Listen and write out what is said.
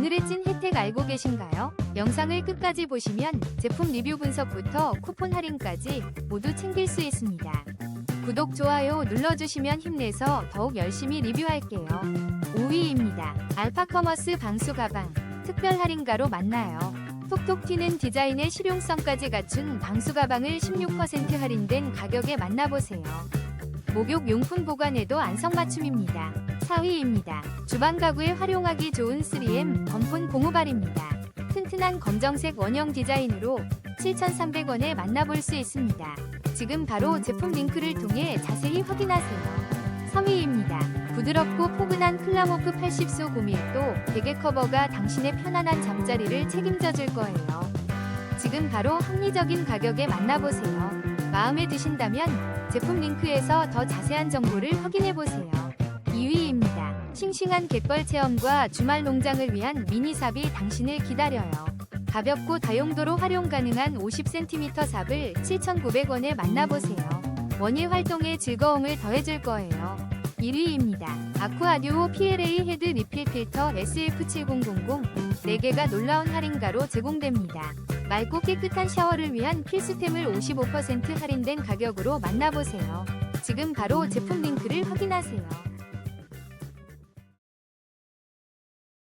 오늘의 찐 혜택 알고 계신가요? 영상을 끝까지 보시면 제품 리뷰 분석부터 쿠폰 할인까지 모두 챙길 수 있습니다. 구독, 좋아요 눌러주시면 힘내서 더욱 열심히 리뷰할게요. 5위입니다. 알파커머스 방수 가방. 특별 할인가로 만나요. 톡톡 튀는 디자인의 실용성까지 갖춘 방수 가방을 16% 할인된 가격에 만나보세요. 목욕 용품 보관에도 안성맞춤입니다. 4위입니다. 주방 가구에 활용하기 좋은 3M 건폰 고무발입니다. 튼튼한 검정색 원형 디자인으로 7,300원에 만나볼 수 있습니다. 지금 바로 제품 링크를 통해 자세히 확인하세요. 3위입니다. 부드럽고 포근한 클라모프 80소 고밀도 베개 커버가 당신의 편안한 잠자리를 책임져 줄 거예요. 지금 바로 합리적인 가격에 만나보세요. 마음에 드신다면 제품 링크에서 더 자세한 정보를 확인해 보세요. 2위입니다. 싱싱한 갯벌 체험과 주말 농장을 위한 미니 삽이 당신을 기다려요. 가볍고 다용도로 활용 가능한 50cm 삽을 7,900원에 만나보세요. 원예 활동에 즐거움을 더해줄 거예요. 1위입니다. 아쿠아듀오 PLA 헤드 리필 필터 SF7000 4개가 놀라운 할인가로 제공됩니다. 맑고 깨끗한 샤워를 위한 필수템을 55% 할인된 가격으로 만나보세요. 지금 바로 제품 링크를 확인하세요.